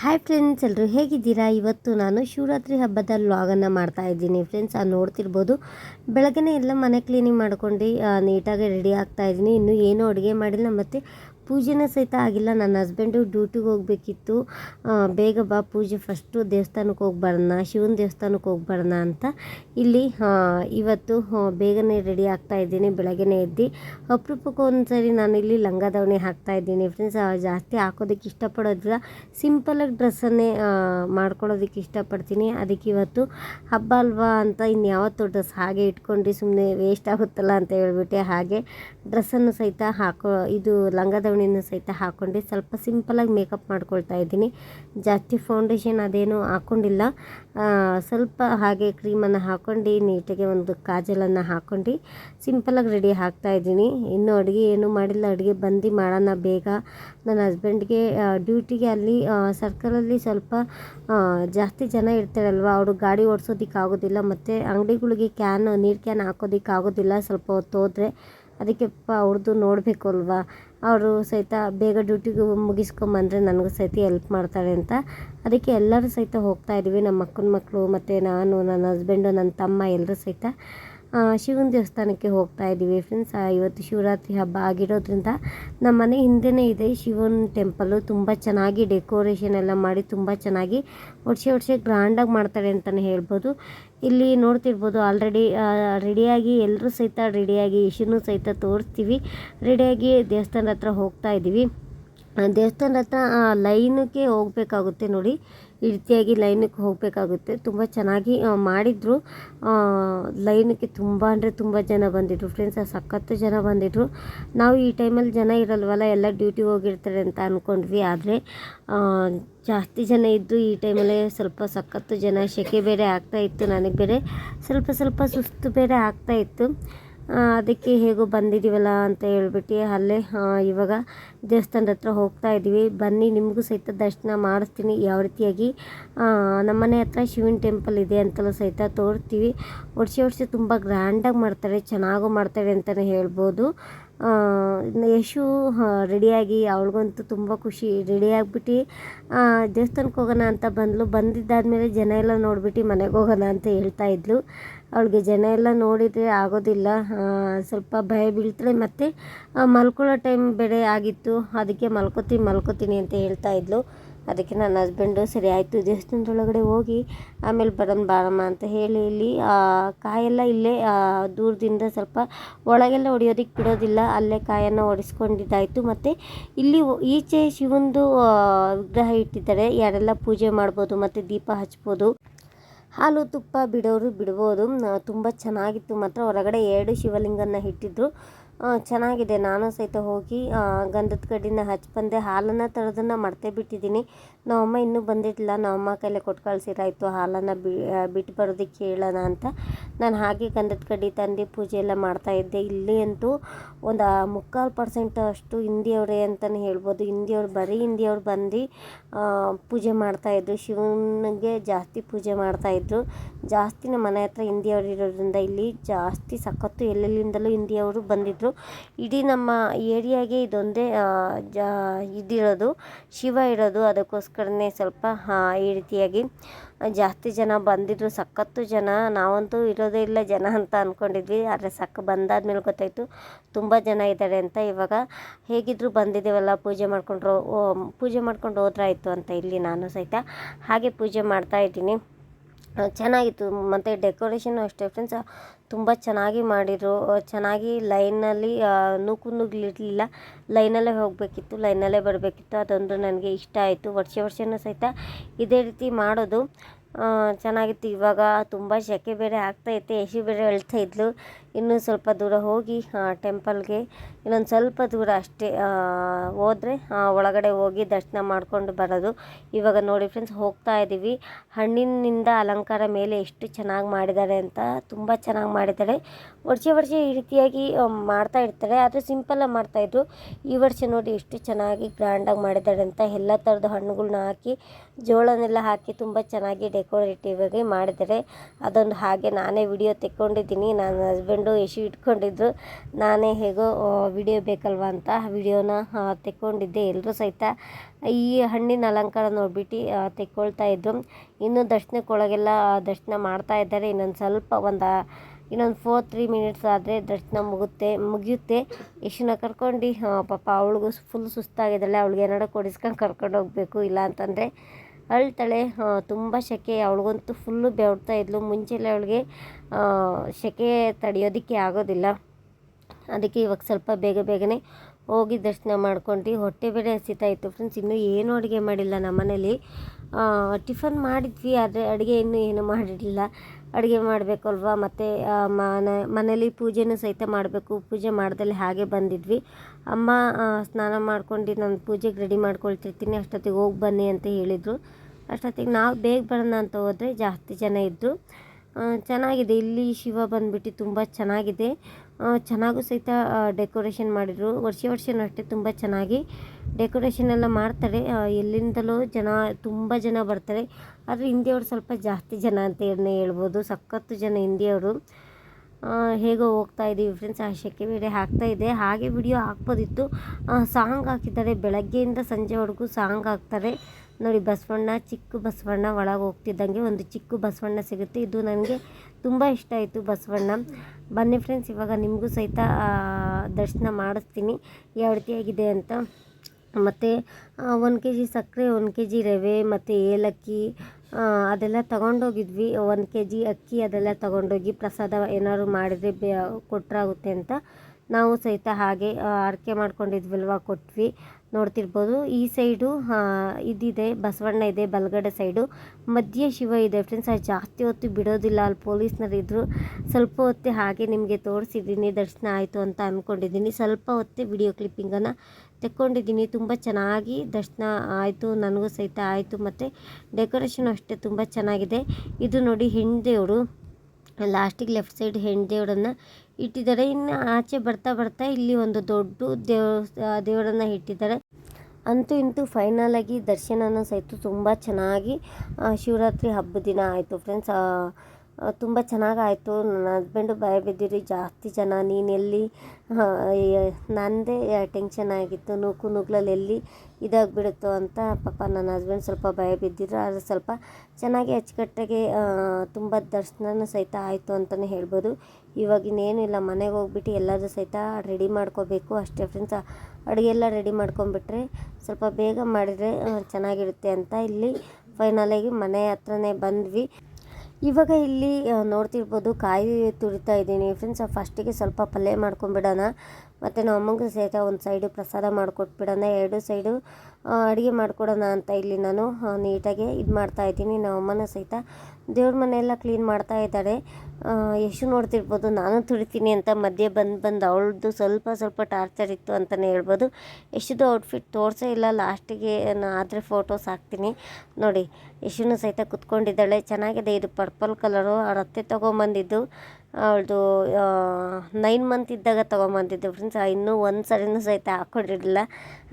Hi friends ಎಲ್ಲರೂ ಹೇಗಿದ್ದೀರಾ? ಇವತ್ತು ನಾನು ಶಿವರಾತ್ರಿ ಹಬ್ಬದ ಲಾಗನ್ನು ಮಾಡ್ತಾ ಇದ್ದೀನಿ. ಫ್ರೆಂಡ್ಸ್ ಆ ನೋಡ್ತಿರ್ಬೋದು. ಬೆಳಗ್ಗೆ ಎಲ್ಲ ಮನೆ ಕ್ಲೀನಿಂಗ್ ಮಾಡ್ಕೊಂಡು ನೀಟಾಗಿ ರೆಡಿ ಆಗ್ತಾ ಇದ್ದೀನಿ. ಇನ್ನೂ ಏನೂ ಅಡುಗೆ ಮಾಡಿಲ್ಲ. ಮತ್ತು ಪೂಜೆನೂ ಸಹಿತ ಆಗಿಲ್ಲ. ನನ್ನ ಹಸ್ಬೆಂಡು ಡ್ಯೂಟಿಗೆ ಹೋಗಬೇಕಿತ್ತು. ಬೇಗ ಬಾ ಪೂಜೆ ಫಸ್ಟು ದೇವಸ್ಥಾನಕ್ಕೆ ಹೋಗ್ಬಾರ್ದ ಶಿವನ ದೇವಸ್ಥಾನಕ್ಕೆ ಹೋಗ್ಬಾರ್ದ ಅಂತ ಇಲ್ಲಿ ಇವತ್ತು ಬೇಗನೆ ರೆಡಿ ಆಗ್ತಾ ಇದ್ದೀನಿ, ಬೆಳಗ್ಗೆನೇ ಎದ್ದು. ಅಪರೂಪಕ್ಕೆ ಒಂದ್ಸರಿ ನಾನು ಇಲ್ಲಿ ಲಂಗ ದಾವಣಿ ಹಾಕ್ತಾ ಇದ್ದೀನಿ ಫ್ರೆಂಡ್ಸ್ ಜಾಸ್ತಿ ಹಾಕೋದಕ್ಕೆ ಇಷ್ಟಪಡೋದಿಲ್ಲ. ಸಿಂಪಲಾಗಿ ಡ್ರೆಸ್ಸನ್ನೇ ಮಾಡ್ಕೊಳ್ಳೋದಕ್ಕೆ ಇಷ್ಟಪಡ್ತೀನಿ. ಅದಕ್ಕೆ ಇವತ್ತು ಹಬ್ಬ ಅಲ್ವಾ ಅಂತ ಇನ್ಯಾವತ್ತು ಡ್ರೆಸ್ ಹಾಗೆ ಇಟ್ಕೊಂಡು ಸುಮ್ಮನೆ ವೇಸ್ಟ್ ಆಗುತ್ತಲ್ಲ ಅಂತ ಹೇಳ್ಬಿಟ್ಟೆ. ಹಾಗೆ ಡ್ರೆಸ್ಸನ್ನು ಸಹಿತ ಹಾಕೋ, ಇದು ಲಂಗ ದಾವಣಿನೂ ಸಹಿತ ಹಾಕ್ಕೊಂಡು ಸ್ವಲ್ಪ ಸಿಂಪಲಾಗಿ ಮೇಕಪ್ ಮಾಡ್ಕೊಳ್ತಾ ಇದ್ದೀನಿ. ಜಾಸ್ತಿ ಫೌಂಡೇಶನ್ ಅದೇನು ಹಾಕ್ಕೊಂಡಿಲ್ಲ ಸ್ವಲ್ಪ ಹಾಗೆ ಕ್ರೀಮನ್ನು ಹಾಕ್ಕೊಂಡು ನೀಟಾಗಿ ಒಂದು ಕಾಜಲನ್ನು ಹಾಕ್ಕೊಂಡು ಸಿಂಪಲಾಗಿ ರೆಡಿ ಹಾಕ್ತಾ ಇದ್ದೀನಿ. ಇನ್ನೂ ಅಡುಗೆ ಏನೂ ಮಾಡಿಲ್ಲ. ಅಡುಗೆ ಬಂದು ಮಾಡೋಣ ಬೇಗ. ನನ್ನ ಹಸ್ಬೆಂಡ್ಗೆ ಡ್ಯೂಟಿಗೆ ಅಲ್ಲಿ ಸರ್ಕಲಲ್ಲಿ ಸ್ವಲ್ಪ ಜಾಸ್ತಿ ಜನ ಇರ್ತಾರಲ್ವ, ಅವರು ಗಾಡಿ ಓಡಿಸೋದಕ್ಕೆ ಆಗೋದಿಲ್ಲ, ಮತ್ತು ಅಂಗಡಿಗಳಿಗೆ ಕ್ಯಾನ್, ನೀರು ಕ್ಯಾನ್ ಹಾಕೋದಕ್ಕೆ ಆಗೋದಿಲ್ಲ ಸ್ವಲ್ಪ ಹೊತ್ತು ಹೋದರೆ. ಅದಕ್ಕೆ ಅವ್ರದ್ದು ನೋಡಬೇಕು ಅಲ್ವಾ. ಅವರು ಸಹಿತ ಬೇಗ ಡ್ಯೂಟಿಗೆ ಮುಗಿಸ್ಕೊಂಬಂದರೆ ನನಗೂ ಸಹಿತ ಹೆಲ್ಪ್ ಮಾಡ್ತಾರೆ ಅಂತ. ಅದಕ್ಕೆ ಎಲ್ಲರೂ ಸಹಿತ ಹೋಗ್ತಾ ನಮ್ಮ ಅಕ್ಕನ ಮಕ್ಕಳು ಮತ್ತು ನಾನು, ನನ್ನ ಹಸ್ಬೆಂಡು ನನ್ನ ತಮ್ಮ ಎಲ್ಲರೂ ಸಹಿತ ಶಿವನ ದೇವಸ್ಥಾನಕ್ಕೆ ಹೋಗ್ತಾ ಇದ್ದೀವಿ ಫ್ರೆಂಡ್ಸ್ ಇವತ್ತು ಶಿವರಾತ್ರಿ ಹಬ್ಬ ಆಗಿರೋದ್ರಿಂದ ನಮ್ಮ ಮನೆ ಹಿಂದೆನೇ ಇದೆ. ಶಿವನ ಟೆಂಪಲ್ಲು ತುಂಬ ಚೆನ್ನಾಗಿ ಡೆಕೋರೇಷನ್ ಎಲ್ಲ ಮಾಡಿ ತುಂಬ ಚೆನ್ನಾಗಿ ವರ್ಷ ವರ್ಷ ಗ್ರ್ಯಾಂಡಾಗಿ ಮಾಡ್ತಾರೆ ಅಂತಲೇ ಹೇಳ್ಬೋದು. ಇಲ್ಲಿ ನೋಡ್ತಿರ್ಬೋದು ಆಲ್ರೆಡಿ ರೆಡಿಯಾಗಿ ಎಲ್ಲರೂ ಸಹಿತ ರೆಡಿಯಾಗಿ ಯಶನೂ ಸಹಿತ ತೋರಿಸ್ತೀವಿ. ರೆಡಿಯಾಗಿ ದೇವಸ್ಥಾನದ ಹತ್ರ ಹೋಗ್ತಾ ಇದ್ದೀವಿ. ದೇವಸ್ಥಾನದ ಹತ್ರ ಲೈನಕ್ಕೆ ಹೋಗಬೇಕಾಗುತ್ತೆ ನೋಡಿ. ಈ ರೀತಿಯಾಗಿ ಲೈನಿಗೆ ಹೋಗಬೇಕಾಗುತ್ತೆ. ತುಂಬ ಚೆನ್ನಾಗಿ ಮಾಡಿದರು. ಲೈನಕ್ಕೆ ತುಂಬ ಅಂದರೆ ತುಂಬ ಜನ ಬಂದಿದ್ರು. ಫ್ರೆಂಡ್ಸ್ ಸಖತ್ತು ಜನ ಬಂದಿದ್ರು. ನಾವು ಈ ಟೈಮಲ್ಲಿ ಜನ ಇರಲ್ವಲ್ಲ ಎಲ್ಲ ಡ್ಯೂಟಿ ಹೋಗಿರ್ತಾರೆ ಅಂತ ಅಂದ್ಕೊಂಡ್ವಿ ಆದರೆ ಜಾಸ್ತಿ ಜನ ಇದ್ದು ಈ ಟೈಮಲ್ಲೇ ಸ್ವಲ್ಪ ಸಖತ್ತು ಜನ ಸೆಕೆ ಬೇರೆ ಆಗ್ತಾಯಿತ್ತು ನನಗೆ ಬೇರೆ ಸ್ವಲ್ಪ ಸ್ವಲ್ಪ ಸುಸ್ತು ಬೇರೆ ಆಗ್ತಾ ಇತ್ತು. ಆ, ಅದಕ್ಕೆ ಹೇಗೋ ಬಂದಿದ್ದೀವಲ್ಲ ಅಂತ ಹೇಳ್ಬಿಟ್ಟು ಅಲ್ಲೇ ಇವಾಗ ದೇವಸ್ಥಾನದ ಹತ್ರ ಹೋಗ್ತಾ ಇದ್ದೀವಿ ಬನ್ನಿ, ನಿಮಗೂ ಸಹಿತ ದರ್ಶನ ಮಾಡಿಸ್ತೀನಿ. ಯಾವ ರೀತಿಯಾಗಿ ನಮ್ಮನೆ ಹತ್ರ ಶಿವನ ಟೆಂಪಲ್ ಇದೆ ಅಂತಲೂ ಸಹಿತ ತೋರಿಸ್ತೀವಿ. ವರ್ಷ ವರ್ಷ ತುಂಬ ಗ್ರ್ಯಾಂಡಾಗಿ ಮಾಡ್ತಾರೆ, ಚೆನ್ನಾಗೂ ಮಾಡ್ತಾರೆ ಅಂತಲೇ ಹೇಳ್ಬೋದು. ಯಶು ರೆಡಿಯಾಗಿ, ಅವಳಿಗಂತೂ ತುಂಬ ಖುಷಿ. ರೆಡಿ ಆಗಿಬಿಟ್ಟು ದೇವಸ್ಥಾನಕ್ಕೆ ಹೋಗೋಣ ಅಂತ ಬಂದಳು ಬಂದಿದ್ದಾದಮೇಲೆ ಜನ ಎಲ್ಲ ನೋಡಿಬಿಟ್ಟು ಮನೆಗೆ ಹೋಗೋಣ ಅಂತ ಹೇಳ್ತಾ ಇದ್ಲು. ಅವಳಿಗೆ ಜನ ಎಲ್ಲ ನೋಡಿದರೆ ಆಗೋದಿಲ್ಲ. ಸ್ವಲ್ಪ ಭಯ ಬೀಳ್ತಾಳೆ ಮತ್ತು ಮಲ್ಕೊಳ್ಳೋ ಟೈಮ್ ಬೇರೆ ಆಗಿತ್ತು. ಅದಕ್ಕೆ ಮಲ್ಕೋತೀನಿ ಮಲ್ಕೊತೀನಿ ಅಂತ ಹೇಳ್ತಾ ಇದ್ಲು. ಅದಕ್ಕೆ ನನ್ನ ಹಸ್ಬೆಂಡು ಸರಿ ಆಯಿತು, ದೇವಸ್ಥಾನದೊಳಗಡೆ ಹೋಗಿ ಆಮೇಲೆ ಬರೋಣ ಬಾರಮ್ಮ ಅಂತ ಹೇಳಿ ಇಲ್ಲಿ ಕಾಯೆಲ್ಲ ಇಲ್ಲೇ ದೂರದಿಂದ ಸ್ವಲ್ಪ ಒಳಗೆಲ್ಲ ಹೊಡಿಯೋದಕ್ಕೆ ಬಿಡೋದಿಲ್ಲ, ಅಲ್ಲೇ ಕಾಯನ್ನು ಹೊಡಿಸ್ಕೊಂಡಿದ್ದಾಯಿತು ಮತ್ತು ಇಲ್ಲಿ ಈಚೆ ಶಿವಂದು ವಿಗ್ರಹ ಇಟ್ಟಿದ್ದಾರೆ, ಯಾರೆಲ್ಲ ಪೂಜೆ ಮಾಡ್ಬೋದು, ಮತ್ತು ದೀಪ ಹಚ್ಬೋದು. ಹಾಲು ತುಪ್ಪ ಬಿಡೋರು ಬಿಡ್ಬೋದು. ತುಂಬ ಚೆನ್ನಾಗಿತ್ತು. ಮಾತ್ರ ಹೊರಗಡೆ ಎರಡು ಶಿವಲಿಂಗನ ಇಟ್ಟಿದ್ರು. ಚೆನ್ನಾಗಿದೆ. ನಾನು ಸಹಿತ ಹೋಗಿ ಗಂಧದ ಕಡ್ಡಿನ ಹಚ್ಚಿ ಬಂದೆ. ಹಾಲನ್ನು ತರೋದನ್ನು ಮರ್ತೇ ಬಿಟ್ಟಿದ್ದೀನಿ. ನಮ್ಮಮ್ಮ ಇನ್ನೂ ಬಂದಿರಲಿಲ್ಲ ನಮ್ಮಮ್ಮ ಕೈಲೇ ಕೊಟ್ಟು ಕಳಿಸಿರಾಯ್ತು. ಹಾಲನ್ನು ಬಿಟ್ಟು ಬರೋದಕ್ಕೆ ಕೇಳೋಣ ಅಂತ. ನಾನು ಹಾಗೆ ಗಂಧದ ಕಡ್ಡಿ ತಂದು ಪೂಜೆ ಎಲ್ಲ ಮಾಡ್ತಾ ಇದ್ದೆ. ಇಲ್ಲಿ ಅಂತೂ ಒಂದು ಮುಕ್ಕಾಲು ಪರ್ಸೆಂಟ್ ಅಷ್ಟು ಹಿಂದಿಯವರೇ ಅಂತಲೇ ಹೇಳ್ಬೋದು. ಹಿಂದಿಯವ್ರು, ಬರೀ ಹಿಂದಿಯವ್ರು ಬಂದು ಪೂಜೆ ಮಾಡ್ತಾಯಿದ್ರು ಶಿವನಿಗೆ ಜಾಸ್ತಿ ಪೂಜೆ ಮಾಡ್ತಾಯಿದ್ರು ಜಾಸ್ತಿ ನಮ್ಮ ಮನೆ ಹತ್ರ ಹಿಂದಿಯವ್ರು ಇರೋದ್ರಿಂದ ಇಲ್ಲಿ ಜಾಸ್ತಿ ಸಖತ್ತು ಎಲ್ಲೆಲ್ಲಿಂದಲೂ ಹಿಂದಿಯವರು ಬಂದಿದ್ದರು ಇಡೀ ನಮ್ಮ ಏರಿಯಾಗೆ ಇದೊಂದೇ ಜ, ಇದಿರೋದು, ಶಿವ ಇರೋದು. ಅದಕ್ಕೋಸ್ಕರನೇ ಸ್ವಲ್ಪ ಈ ರೀತಿಯಾಗಿ ಜಾಸ್ತಿ ಜನ ಬಂದಿದ್ರು. ಸಖತ್ತು ಜನ. ನಾವಂತೂ ಇರೋದೇ ಇಲ್ಲ ಜನ ಅಂತ ಅಂದ್ಕೊಂಡಿದ್ವಿ ಆದರೆ ಸಕ್ಕ ಬಂದಾದ್ಮೇಲೆ ಗೊತ್ತಾಯಿತು, ತುಂಬ ಜನ ಇದ್ದಾರೆ ಅಂತ ಇವಾಗ ಹೇಗಿದ್ರು ಬಂದಿದ್ದೇವಲ್ಲ, ಪೂಜೆ ಮಾಡ್ಕೊಂಡ್ರು ಪೂಜೆ ಮಾಡ್ಕೊಂಡು ಹೋದ್ರಾಯಿತು ಅಂತ ಇಲ್ಲಿ ನಾನು ಸಹಿತ ಹಾಗೆ ಪೂಜೆ ಮಾಡ್ತಾ ಇದ್ದೀನಿ. ಚೆನ್ನಾಗಿತ್ತು. ಮತ್ತು ಡೆಕೋರೇಷನ್ನು ಅಷ್ಟೇ ಫ್ರೆಂಡ್ಸ್ ತುಂಬ ಚೆನ್ನಾಗಿ ಮಾಡಿದರು. ಚೆನ್ನಾಗಿ ಲೈನಲ್ಲಿ ನೂಕು ನುಗ್ಲಿರಲಿಲ್ಲ. ಲೈನಲ್ಲೇ ಹೋಗಬೇಕಿತ್ತು ಲೈನಲ್ಲೇ ಬರಬೇಕಿತ್ತು. ಅದೊಂದು ನನಗೆ ಇಷ್ಟ ಆಯಿತು. ವರ್ಷ ವರ್ಷವೂ ಸಹಿತ ಇದೇ ರೀತಿ ಮಾಡೋದು. ಚೆನ್ನಾಗಿತ್ತು. ಇವಾಗ ತುಂಬ ಸೆಕೆ ಬೇರೆ ಆಗ್ತಾಯಿತ್ತು ಯಶು ಬೇರೆ ಹೇಳ್ತಾ ಇದ್ಲು. ಇನ್ನೂ ಸ್ವಲ್ಪ ದೂರ ಹೋಗಿ ಟೆಂಪಲ್ಗೆ ಇನ್ನೊಂದು ಸ್ವಲ್ಪ ದೂರ ಅಷ್ಟೇ ಹೋದರೆ ಒಳಗಡೆ ಹೋಗಿ ದರ್ಶನ ಮಾಡ್ಕೊಂಡು ಬರೋದು. ಇವಾಗ ನೋಡಿ ಫ್ರೆಂಡ್ಸ್ ಹೋಗ್ತಾ ಇದ್ದೀವಿ ಹಣ್ಣಿನಿಂದ ಅಲಂಕಾರ ಮೇಲೆ ಎಷ್ಟು ಚೆನ್ನಾಗಿ ಮಾಡಿದ್ದಾರೆ ಅಂತ ತುಂಬ ಚೆನ್ನಾಗಿ ಮಾಡಿದ್ದಾರೆ. ವರ್ಷ ವರ್ಷ ಈ ರೀತಿಯಾಗಿ ಮಾಡ್ತಾ ಇರ್ತಾರೆ. ಆದರೆ ಸಿಂಪಲ್ಲಾಗಿ ಮಾಡ್ತಾಯಿದ್ರು ಈ ವರ್ಷ ನೋಡಿ ಎಷ್ಟು ಚೆನ್ನಾಗಿ ಗ್ರ್ಯಾಂಡಾಗಿ ಮಾಡಿದ್ದಾರೆ ಅಂತ. ಎಲ್ಲ ಥರದ ಹಣ್ಣುಗಳನ್ನ ಹಾಕಿ, ಜೋಳನೆಲ್ಲ ಹಾಕಿ ತುಂಬ ಚೆನ್ನಾಗಿ ಡೆಕೋರೇಟಿವ್ ಆಗಿ ಮಾಡಿದರೆ ಅದೊಂದು ಹಾಗೆ ನಾನೇ ವಿಡಿಯೋ ತೆಕ್ಕೊಂಡಿದ್ದೀನಿ. ನನ್ನ ಹಸ್ಬೆಂಡು ಯಶು ಇಟ್ಕೊಂಡಿದ್ರು. ನಾನೇ ಹೇಗೋ ವಿಡಿಯೋ ಬೇಕಲ್ವ ಅಂತ ವಿಡಿಯೋನ ತೆಕ್ಕೊಂಡಿದ್ದೆ. ಎಲ್ಲರೂ ಸಹಿತ ಈ ಹಣ್ಣಿನ ಅಲಂಕಾರ ನೋಡಿಬಿಟ್ಟು ತೆಕ್ಕೊಳ್ತಾ ಇದ್ರು. ಇನ್ನೂ ದರ್ಶನಕ್ಕೆ ಒಳಗೆಲ್ಲ ದರ್ಶನ ಮಾಡ್ತಾ ಇದ್ದಾರೆ. ಇನ್ನೊಂದು ಸ್ವಲ್ಪ ಒಂದು, ಇನ್ನೊಂದು ಫೋರ್ ತ್ರೀ ಮಿನಿಟ್ಸ್ ಆದರೆ ದರ್ಶನ ಮುಗುತ್ತೆ, ಮುಗಿಯುತ್ತೆ. ಯಶುನ ಕರ್ಕೊಂಡು ಪಾಪ ಅವಳಿಗೂ ಫುಲ್ ಸುಸ್ತಾಗಿದ್ದಾಳೆ. ಅವಳಿಗೆ ಏನಾರು ಕೊಡಿಸ್ಕೊಂಡು ಕರ್ಕೊಂಡು ಹೋಗಬೇಕು, ಇಲ್ಲ ಅಂತಂದರೆ ಅಳ್ತಾಳೆ. ತುಂಬ ಸೆಕೆ ಅವಳಿಗಂತೂ ಫುಲ್ಲು ಬೆವಡ್ತಾ ಇದ್ಲು. ಮುಂಚೆಲ್ಲ ಅವಳಿಗೆ ಸೆಕೆ ತಡೆಯೋದಕ್ಕೆ ಆಗೋದಿಲ್ಲ. ಅದಕ್ಕೆ ಇವಾಗ ಸ್ವಲ್ಪ ಬೇಗ ಬೇಗನೆ ಹೋಗಿ ದರ್ಶನ ಮಾಡ್ಕೊಂಡು ಹೊಟ್ಟೆ ಬೇರೆ ಹಸಿತಾ ಇತ್ತು ಫ್ರೆಂಡ್ಸ್ ಇನ್ನೂ ಏನು ಅಡುಗೆ ಮಾಡಿಲ್ಲ ನಮ್ಮನೇಲಿ. ಟಿಫನ್ ಮಾಡಿದ್ವಿ, ಆದರೆ ಅಡುಗೆ ಇನ್ನೂ ಏನು ಮಾಡಿರಲಿಲ್ಲ. ಅಡುಗೆ ಮಾಡಬೇಕಲ್ವಾ? ಮತ್ತು ಮನೆ ಮನೇಲಿ ಪೂಜೆನೂ ಸಹಿತ ಮಾಡಬೇಕು. ಪೂಜೆ ಮಾಡ್ದಲ್ಲಿ ಹಾಗೆ ಬಂದಿದ್ವಿ. ಅಮ್ಮ ಸ್ನಾನ ಮಾಡ್ಕೊಂಡು ನಾನು ಪೂಜೆಗೆ ರೆಡಿ ಮಾಡ್ಕೊಳ್ತಿರ್ತೀನಿ. ಅಷ್ಟೊತ್ತಿಗೆ ಹೋಗಿ ಬನ್ನಿ ಅಂತ ಹೇಳಿದರು. ಅಷ್ಟೊತ್ತಿಗೆ ನಾವು ಬೇಗ ಬರೋಣ ಅಂತ ಹೋದರೆ ಜಾಸ್ತಿ ಜನ ಇದ್ದರು ಚೆನ್ನಾಗಿದೆ. ಇಲ್ಲಿ ಶಿವ ಬಂದುಬಿಟ್ಟು ತುಂಬ ಚೆನ್ನಾಗಿದೆ. ಚೆನ್ನಾಗೂ ಸಹಿತ ಡೆಕೋರೇಷನ್ ಮಾಡಿದರು. ವರ್ಷ ವರ್ಷವೂ ಅಷ್ಟೇ ತುಂಬ ಚೆನ್ನಾಗಿ ಡೆಕೋರೇಷನ್ ಎಲ್ಲ ಮಾಡ್ತಾರೆ. ಎಲ್ಲಿಂದಲೂ ಜನ, ತುಂಬ ಜನ ಬರ್ತಾರೆ. ಆದರೆ ಹಿಂದಿಯವ್ರು ಸ್ವಲ್ಪ ಜಾಸ್ತಿ ಜನ ಅಂತ ಹೇಳ್ಬೋದು. ಸಖತ್ತು ಜನ ಹಿಂದಿಯವರು. ಹೇಗೋ ಹೋಗ್ತಾ ಇದ್ದೀವಿ ಫ್ರೆಂಡ್ಸ್ ಆ ವಿಡಿಯೋ ಹಾಕ್ತಾ ಇದೆ. ಹಾಗೆ ವಿಡಿಯೋ ಹಾಕ್ಬೋದಿತ್ತು. ಸಾಂಗ್ ಹಾಕಿದ್ದಾರೆ. ಬೆಳಗ್ಗೆಯಿಂದ ಸಂಜೆವರೆಗೂ ಸಾಂಗ್ ಹಾಕ್ತಾರೆ. ನೋಡಿ, ಬಸವಣ್ಣ, ಚಿಕ್ಕ ಬಸವಣ್ಣ ಒಳಗೆ ಹೋಗ್ತಿದ್ದಂಗೆ ಒಂದು ಚಿಕ್ಕ ಬಸವಣ್ಣ ಸಿಗುತ್ತೆ. ಇದು ನನಗೆ ತುಂಬ ಇಷ್ಟ ಆಯಿತು ಬಸವಣ್ಣ. ಬನ್ನಿ ಫ್ರೆಂಡ್ಸ್ ಇವಾಗ ನಿಮಗೂ ಸಹಿತ ದರ್ಶನ ಮಾಡಿಸ್ತೀನಿ. ಯಾವ ರೀತಿಯಾಗಿದೆ ಅಂತ. ಮತ್ತು ಒಂದು ಕೆ ಜಿ ಸಕ್ಕರೆ, ಒಂದು ಕೆ ಜಿ ರವೆ, ಮತ್ತು ಏಲಕ್ಕಿ ಅದೆಲ್ಲ ತಗೊಂಡೋಗಿದ್ವಿ. ಒಂದು ಕೆ ಜಿ ಅಕ್ಕಿ, ಅದೆಲ್ಲ ತಗೊಂಡೋಗಿ ಪ್ರಸಾದ ಏನಾದ್ರು ಮಾಡಿದರೆ ಬೇ ಕೊಟ್ಟರಾಗುತ್ತೆ ಅಂತ. ನಾವು ಸಹಿತ ಹಾಗೆ ಆರಕೆ ಮಾಡ್ಕೊಂಡಿದ್ವಲ್ವ, ಕೊಟ್ವಿ. ನೋಡ್ತಿರ್ಬೋದು. ಈ ಸೈಡು ಇದಿದೆ, ಬಸವಣ್ಣ ಇದೆ, ಬಲಗಡೆ ಸೈಡು. ಮಧ್ಯೆ ಶಿವ ಇದೆ ಫ್ರೆಂಡ್ಸ್ ಅದು ಜಾಸ್ತಿ ಹೊತ್ತು ಬಿಡೋದಿಲ್ಲ. ಅಲ್ಲಿ ಪೊಲೀಸ್ನರು ಇದ್ದರು ಸ್ವಲ್ಪ ಹೊತ್ತೆ ಹಾಗೆ ನಿಮಗೆ ತೋರಿಸಿದ್ದೀನಿ, ದರ್ಶನ ಆಯಿತು ಅಂತ ಅಂದ್ಕೊಂಡಿದ್ದೀನಿ ಸ್ವಲ್ಪ ಹೊತ್ತೆ ವಿಡಿಯೋ ಕ್ಲಿಪ್ಪಿಂಗನ್ನು ತೆಕ್ಕೊಂಡಿದ್ದೀನಿ. ತುಂಬ ಚೆನ್ನಾಗಿ ದರ್ಶನ ಆಯಿತು, ನನಗೂ ಸಹಿತ ಆಯಿತು. ಮತ್ತು ಡೆಕೋರೇಷನ್ ಅಷ್ಟೇ ತುಂಬ ಚೆನ್ನಾಗಿದೆ. ಇದು ನೋಡಿ ಹೆಣ್ಣು ದೇವರು. ಲಾಸ್ಟಿಗೆ ಲೆಫ್ಟ್ ಸೈಡ್ ಹೆಣ್ಣು ದೇವರನ್ನು ಇಟ್ಟಿದ್ದಾರೆ. ಇನ್ನು ಆಚೆ ಬರ್ತಾ ಬರ್ತಾ ಇಲ್ಲಿ ಒಂದು ದೊಡ್ಡ ದೇವ ದೇವರನ್ನು ಇಟ್ಟಿದ್ದಾರೆ. ಅಂತೂ ಇಂತೂ ಫೈನಲಾಗಿ ದರ್ಶನನ ಸಹಿತ ತುಂಬ ಚೆನ್ನಾಗಿ ಶಿವರಾತ್ರಿ ಹಬ್ಬದ ದಿನ ಆಯಿತು ಫ್ರೆಂಡ್ಸ್ ತುಂಬ ಚೆನ್ನಾಗಾಯಿತು. ನನ್ನ ಹಸ್ಬೆಂಡು ಭಯ ಬಿದ್ದಿರಿ ಜಾಸ್ತಿ ಜನ ನೀನು ಎಲ್ಲಿ ನನ್ನದೇ ಟೆನ್ಷನ್ ಆಗಿತ್ತು. ನೂಕು ನುಗ್ಲಲ್ಲಿ ಎಲ್ಲಿ ಇದಾಗಿಬಿಡುತ್ತೋ ಅಂತ ಪಾಪ ನನ್ನ ಹಸ್ಬೆಂಡ್ ಸ್ವಲ್ಪ ಭಯ ಬಿದ್ದಿದ್ರು ಆದರೆ ಸ್ವಲ್ಪ ಚೆನ್ನಾಗಿ ಅಚ್ಚುಕಟ್ಟಾಗಿ ತುಂಬ ದರ್ಶನನೂ ಸಹಿತ ಆಯಿತು ಅಂತಲೇ ಹೇಳ್ಬೋದು. ಇವಾಗ ಇನ್ನೇನಿಲ್ಲ ಮನೆಗೆ ಹೋಗ್ಬಿಟ್ಟು ಎಲ್ಲರೂ ಸಹಿತ ರೆಡಿ ಮಾಡ್ಕೋಬೇಕು. ಅಷ್ಟೇ ಫ್ರೆಂಡ್ಸ್ ಅಡುಗೆ ಎಲ್ಲ ರೆಡಿ ಮಾಡ್ಕೊಂಬಿಟ್ರೆ ಸ್ವಲ್ಪ ಬೇಗ ಮಾಡಿದರೆ ಚೆನ್ನಾಗಿರುತ್ತೆ ಅಂತ ಇಲ್ಲಿ ಫೈನಲಾಗಿ ಮನೆ ಹತ್ರನೇ ಬಂದ್ವಿ. ಇವಾಗ ಇಲ್ಲಿ ನೋಡ್ತಿರ್ಬೋದು ಕಾಯಿ ತುರಿತಾ ಇದ್ದೀನಿ. ಫ್ರೆಂಡ್ಸ್ ಫಸ್ಟಿಗೆ ಸ್ವಲ್ಪ ಪಲ್ಯ ಮಾಡ್ಕೊಂಬಿಡೋಣ ಮತ್ತು ನಮ್ಮ ಅಮ್ಮಂಗೆ ಸಹಿತ ಒಂದು ಸೈಡು ಪ್ರಸಾದ ಮಾಡಿಕೊಟ್ಬಿಡೋಣ. ಎರಡು ಸೈಡು ಅಡುಗೆ ಮಾಡಿಕೊಡೋಣ ಅಂತ ಇಲ್ಲಿ ನಾನು ನೀಟಾಗಿ ಇದು ಮಾಡ್ತಾಯಿದ್ದೀನಿ ನಮ್ಮ ಅಮ್ಮನ ಸಹಿತ ದೇವ್ರ ಮನೆಯೆಲ್ಲ ಕ್ಲೀನ್ ಮಾಡ್ತಾ ಇದ್ದಾಳೆ. ಯಶು ನೋಡ್ತಿರ್ಬೋದು, ನಾನು ತುಳಿತೀನಿ ಅಂತ ಮಧ್ಯೆ ಬಂದು ಬಂದು ಅವಳದು ಸ್ವಲ್ಪ ಸ್ವಲ್ಪ ಟಾರ್ಚರ್ ಇತ್ತು ಅಂತಲೇ ಹೇಳ್ಬೋದು. ಯಶುದು ಔಟ್ಫಿಟ್ ತೋರಿಸೇ ಇಲ್ಲ ಲಾಸ್ಟಿಗೆ ಆದರೆ ಫೋಟೋಸ್ ಹಾಕ್ತೀನಿ. ನೋಡಿ, ಯಶುನು ಸಹಿತ ಕುತ್ಕೊಂಡಿದ್ದಾಳೆ. ಚೆನ್ನಾಗಿದೆ, ಇದು ಪರ್ಪಲ್ ಕಲರು ಅವ್ರ ಅತ್ತೆ ತೊಗೊಂಬಂದಿದ್ದು. ಅವಳದು ನೈನ್ ಮಂತ್ ಇದ್ದಾಗ ತೊಗೊಂಬಂದಿದ್ದೆ ಫ್ರೆಂಡ್ಸ್ ಇನ್ನೂ ಒಂದು ಸರಿನೂ ಸಹಿತ ಹಾಕ್ಕೊಂಡಿರಲಿಲ್ಲ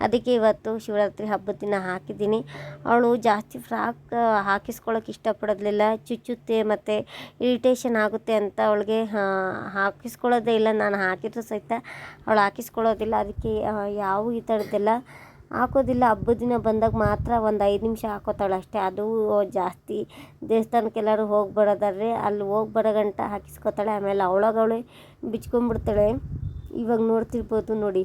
ಅದಕ್ಕೆ ಇವತ್ತು ಶಿವರಾತ್ರಿ ಹಬ್ಬದ ದಿನ ಹಾಕಿದ್ದೀನಿ. ಅವಳು ಜಾಸ್ತಿ ಫ್ರಾಕ್ ಹಾಕಿಸ್ಕೊಳ್ಳೋಕೆ ಇಷ್ಟಪಡೋದಿಲ್ಲ ಚುಚ್ಚುತ್ತೆ ಮತ್ತು ಇರಿಟೇಷನ್ ಆಗುತ್ತೆ ಅಂತ ಅವಳಿಗೆ ಹಾಕಿಸ್ಕೊಳ್ಳೋದೇ ಇಲ್ಲ. ನಾನು ಹಾಕಿದ್ರೂ ಸಹಿತ ಅವಳು ಹಾಕಿಸ್ಕೊಳ್ಳೋದಿಲ್ಲ ಅದಕ್ಕೆ ಯಾವ ಈ ಥರದ್ದೆಲ್ಲ ಹಾಕೋದಿಲ್ಲ. ಹಬ್ಬದ ದಿನ ಬಂದಾಗ ಮಾತ್ರ ಒಂದು ಐದು ನಿಮಿಷ ಹಾಕೋತಾಳೆ ಅಷ್ಟೇ. ಅದು ಜಾಸ್ತಿ ದೇವಸ್ಥಾನಕ್ಕೆಲ್ಲರೂ ಹೋಗಿ ಬರೋದಾದ್ರೆ ಅಲ್ಲಿ ಹೋಗಿ ಬರೋ ಗಂಟ ಹಾಕಿಸ್ಕೊತಾಳೆ. ಆಮೇಲೆ ಅವಳಾಗವಳೆ ಬಿಚ್ಕೊಂಡ್ಬಿಡ್ತಾಳೆ. ಇವಾಗ ನೋಡ್ತಿರ್ಬೋದು ನೋಡಿ.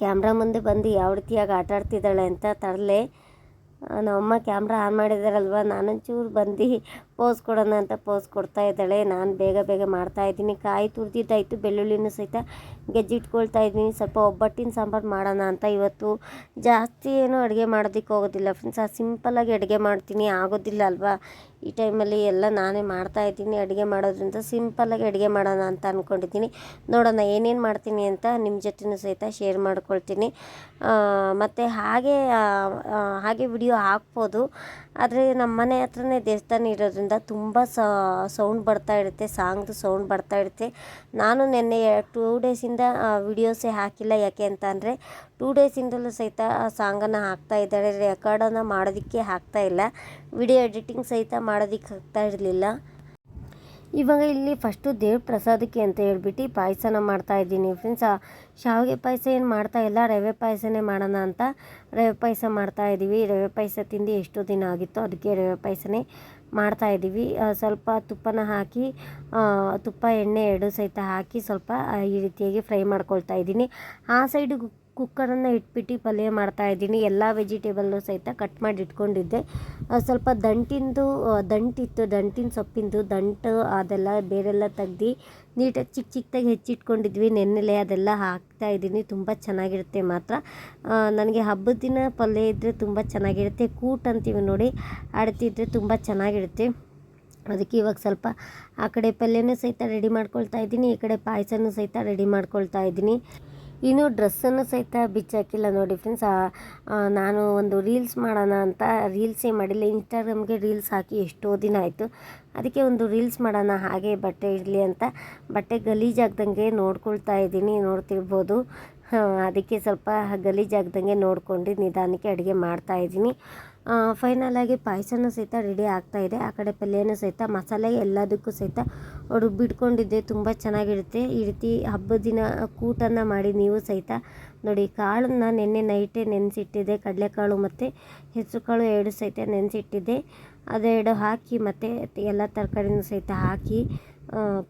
ಕ್ಯಾಮ್ರಾ ಮುಂದೆ ಬಂದು ಯಾವ ರೀತಿಯಾಗಿ ಆಟ ಆಡ್ತಿದ್ದಾಳೆ ಅಂತ ತರಲೆ. ನಮ್ಮಮ್ಮ ಕ್ಯಾಮ್ರಾ ಆನ್ ಮಾಡಿದಾರಲ್ವ? ನಾನೊಂಚೂರು ಬಂದು ಪೋಸ್ ಕೊಡೋಣ ಅಂತ ಪೋಸ್ ಕೊಡ್ತಾ ಇದ್ದಾಳೆ. ನಾನು ಬೇಗ ಬೇಗ ಮಾಡ್ತಾ ಇದ್ದೀನಿ. ಕಾಯಿ ತುರಿದಿದ್ದಾಯಿತು, ಬೆಳ್ಳುಳ್ಳಿನೂ ಸಹಿತ ಗೆಜ್ಜಿಟ್ಕೊಳ್ತಾ ಇದ್ದೀನಿ. ಸ್ವಲ್ಪ ಒಬ್ಬಟ್ಟಿನ ಸಾಂಬಾರು ಮಾಡೋಣ ಅಂತ ಇವತ್ತು. ಜಾಸ್ತಿ ಏನು ಅಡುಗೆ ಮಾಡೋದಕ್ಕೆ ಹೋಗೋದಿಲ್ಲ ಫ್ರೆಂಡ್ಸ್ ಆ ಸಿಂಪಲ್ಲಾಗಿ ಅಡುಗೆ ಮಾಡ್ತೀನಿ. ಆಗೋದಿಲ್ಲ ಅಲ್ವಾ? ಈ ಟೈಮಲ್ಲಿ ಎಲ್ಲ ನಾನೇ ಮಾಡ್ತಾ ಇದ್ದೀನಿ. ಅಡುಗೆ ಮಾಡೋದ್ರಿಂದ ಸಿಂಪಲ್ಲಾಗಿ ಅಡುಗೆ ಮಾಡೋಣ ಅಂತ ಅಂದ್ಕೊಂಡಿದ್ದೀನಿ ನೋಡೋಣ ಏನೇನು ಮಾಡ್ತೀನಿ ಅಂತ ನಿಮ್ಮ ಜೊತೆನೂ ಸಹಿತ ಶೇರ್ ಮಾಡ್ಕೊಳ್ತೀನಿ. ಮತ್ತು ಹಾಗೆ ಹಾಗೆ ವಿಡಿಯೋ ಹಾಕ್ಬೋದು. ಆದರೆ ನಮ್ಮ ಮನೆ ಹತ್ರನೇ ದೇವಸ್ಥಾನ ಇರೋದ್ರಿಂದ ತುಂಬ ಸೌಂಡ್ ಬರ್ತಾ ಇರುತ್ತೆ ಸಾಂಗ್ದು ಸೌಂಡ್ ಬರ್ತಾ ಇರುತ್ತೆ. ನಾನು ನಿನ್ನೆ ಟೂ ಡೇಸಿಂದ ವಿಡಿಯೋಸೇ ಹಾಕಿಲ್ಲ. ಯಾಕೆ ಅಂತ ಅಂದರೆ ಟೂ ಡೇಸಿಂದಲೂ ಸಹಿತ ಸಾಂಗನ್ನು ಹಾಕ್ತಾ ಇದ್ದಾರೆ. ರೆಕಾರ್ಡನ್ನು ಮಾಡೋದಕ್ಕೆ ಹಾಕ್ತಾ ಇಲ್ಲ. ವಿಡಿಯೋ ಎಡಿಟಿಂಗ್ ಸಹಿತ ಮಾಡೋದಕ್ಕೆ ಆಗ್ತಾ ಇರಲಿಲ್ಲ. ಇವಾಗ ಇಲ್ಲಿ ಫಸ್ಟು ದೇವ್ರ ಪ್ರಸಾದಕ್ಕೆ ಅಂತ ಹೇಳ್ಬಿಟ್ಟು ಪಾಯಸನ ಮಾಡ್ತಾ ಇದ್ದೀನಿ. ಫ್ರೆಂಡ್ಸ್ ಶಾವಿಗೆ ಪಾಯಸ ಏನು ಮಾಡ್ತಾ ಇಲ್ಲ, ರವೆ ಪಾಯಸನೇ ಮಾಡೋಣ ಅಂತ ರವೆ ಪಾಯಸ ಮಾಡ್ತಾ ಇದ್ದೀವಿ ರವೆ ಪಾಯಸ ತಿಂದು ಎಷ್ಟು ದಿನ ಆಗಿತ್ತು, ಅದಕ್ಕೆ ರವೆ ಪಾಯಸನೇ ಮಾಡ್ತಾ ಇದ್ದೀವಿ ಸ್ವಲ್ಪ ತುಪ್ಪನ ಹಾಕಿ ತುಪ್ಪ, ಎಣ್ಣೆ ಎರಡು ಸಹಿತ ಹಾಕಿ ಸ್ವಲ್ಪ ಈ ರೀತಿಯಾಗಿ ಫ್ರೈ ಮಾಡ್ಕೊಳ್ತಾ ಇದ್ದೀನಿ ಆ ಸೈಡು ಕುಕ್ಕರನ್ನು ಇಟ್ಬಿಟ್ಟು ಪಲ್ಯ ಮಾಡ್ತಾ ಇದ್ದೀನಿ. ಎಲ್ಲ ವೆಜಿಟೇಬಲ್ಲು ಸಹಿತ ಕಟ್ ಮಾಡಿ ಇಟ್ಕೊಂಡಿದ್ದೆ. ಸ್ವಲ್ಪ ದಂಟಿಂದು ದಂಟಿತ್ತು, ದಂಟಿನ ಸೊಪ್ಪಿಂದು ದಂಟು, ಅದೆಲ್ಲ ಬೇರೆಲ್ಲ ತೆಗ್ದು ನೀಟಾಗಿ ಚಿಕ್ಕ ಚಿಕ್ಕದಾಗಿ ಹೆಚ್ಚಿಟ್ಕೊಂಡಿದ್ವಿ. ನೆನ್ನೆಲೆ ಅದೆಲ್ಲ ಹಾಕ್ತಾ ಇದ್ದೀನಿ. ತುಂಬ ಚೆನ್ನಾಗಿರುತ್ತೆ ಮಾತ್ರ. ನನಗೆ ಹಬ್ಬದ ದಿನ ಪಲ್ಯ ಇದ್ದರೆ ತುಂಬ ಚೆನ್ನಾಗಿರುತ್ತೆ. ಕೂಟ್ ಅಂತೀವಿ ನೋಡಿ ಅಡ್ತಿದ್ರೆ ತುಂಬ ಚೆನ್ನಾಗಿರುತ್ತೆ. ಅದಕ್ಕೆ ಇವಾಗ ಸ್ವಲ್ಪ ಆ ಕಡೆ ಪಲ್ಯನೂ ಸಹಿತ ರೆಡಿ ಮಾಡ್ಕೊಳ್ತಾ ಇದ್ದೀನಿ. ಈ ಕಡೆ ಪಾಯಸನೂ ಸಹಿತ ರೆಡಿ ಮಾಡ್ಕೊಳ್ತಾ ಇದ್ದೀನಿ. ಇನ್ನು ಡ್ರೆಸ್ಸನ್ನು ಸಹಿತ ಬಿಚ್ಚಾಕಿಲ್ಲ ನೋಡಿ ಫ್ರೆಂಡ್ಸ್ ನಾನು ಒಂದು ರೀಲ್ಸ್ ಮಾಡೋಣ ಅಂತ ರೀಲ್ಸೇ ಮಾಡಿಲ್ಲ. ಇನ್ಸ್ಟಾಗ್ರಾಮ್ಗೆ ರೀಲ್ಸ್ ಹಾಕಿ ಎಷ್ಟೋ ದಿನ ಆಯಿತು. ಅದಕ್ಕೆ ಒಂದು ರೀಲ್ಸ್ ಮಾಡೋಣ, ಹಾಗೆ ಬಟ್ಟೆ ಇರಲಿ ಅಂತ. ಬಟ್ಟೆ ಗಲೀಜಾಗ್ದಂಗೆ ನೋಡ್ಕೊಳ್ತಾ ಇದ್ದೀನಿ, ನೋಡ್ತಿರ್ಬೋದು. ಅದಕ್ಕೆ ಸ್ವಲ್ಪ ಗಲೀಜಾಗ್ದಂಗೆ ನೋಡ್ಕೊಂಡು ನಿಧಾನಕ್ಕೆ ಅಡುಗೆ ಮಾಡ್ತಾ ಇದ್ದೀನಿ ಫೈನಲ್ ಆಗಿ ಪಾಯಸನೂ ಸಹಿತ ರೆಡಿ ಆಗ್ತಾ ಇದೆ. ಆ ಕಡೆ ಪಲ್ಯನೂ ಸಹಿತ, ಮಸಾಲೆ ಎಲ್ಲದಕ್ಕೂ ಸಹಿತ ರುಬ್ಬಿಟ್ಕೊಂಡಿದ್ದೆ ತುಂಬ ಚೆನ್ನಾಗಿರುತ್ತೆ. ಈ ರೀತಿ ಹಬ್ಬದ ದಿನ ಕೂಟನ್ನು ಮಾಡಿ ನೀವು ಸಹಿತ ನೋಡಿ, ಕಾಳನ್ನ ನೆನ್ನೆ ನೈಟೇ ನೆನೆಸಿಟ್ಟಿದ್ದೆ. ಕಡಲೆಕಾಳು ಮತ್ತು ಹೆಸರುಕಾಳು ಎರಡು ಸಹಿತ ನೆನೆಸಿಟ್ಟಿದ್ದೆ. ಅದೆರಡು ಹಾಕಿ ಮತ್ತು ಎಲ್ಲ ತರಕಾರಿನೂ ಸಹಿತ ಹಾಕಿ